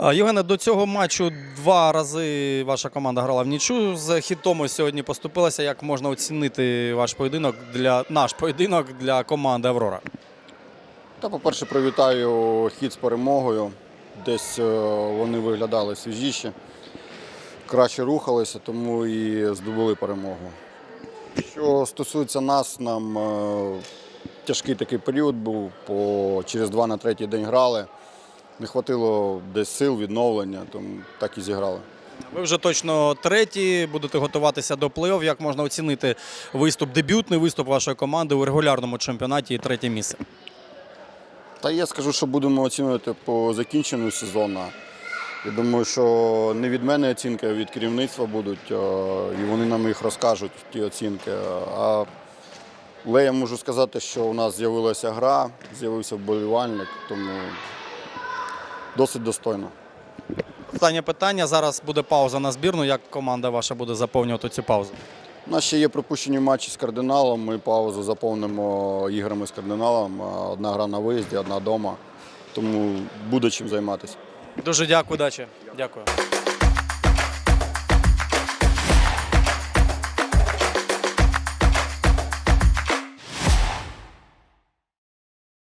Євгене, до цього матчу два рази ваша команда грала в нічу. З хітом сьогодні поступилася. Як можна оцінити ваш поєдинок для наш поєдинок для команди Аврора? Та, по-перше, привітаю хід з перемогою. Десь е, вони виглядали свіжіші, краще рухалися, тому і здобули перемогу. Що стосується нас, нам е, тяжкий такий період був, по, через два на третій день грали. Не хватило десь сил, відновлення, тому так і зіграли. Ви вже точно треті, будете готуватися до плей-офф. Як можна оцінити виступ, дебютний виступ вашої команди у регулярному чемпіонаті і третє місце? Та я скажу, що будемо оцінювати по закінченню сезону. Я думаю, що не від мене оцінки, а від керівництва будуть, е, і вони нам їх розкажуть, ті оцінки. А але я можу сказати, що у нас з'явилася гра, з'явився вболівальник, тому досить достойно. Останнє питання. Зараз буде пауза на збірну. Як команда ваша буде заповнювати цю паузу? У нас ще є пропущені матчі з кардиналом. Ми паузу заповнимо іграми з кардиналом. Одна гра на виїзді, одна вдома. Тому буде чим займатися. Дуже дякую, удачі. Дякую.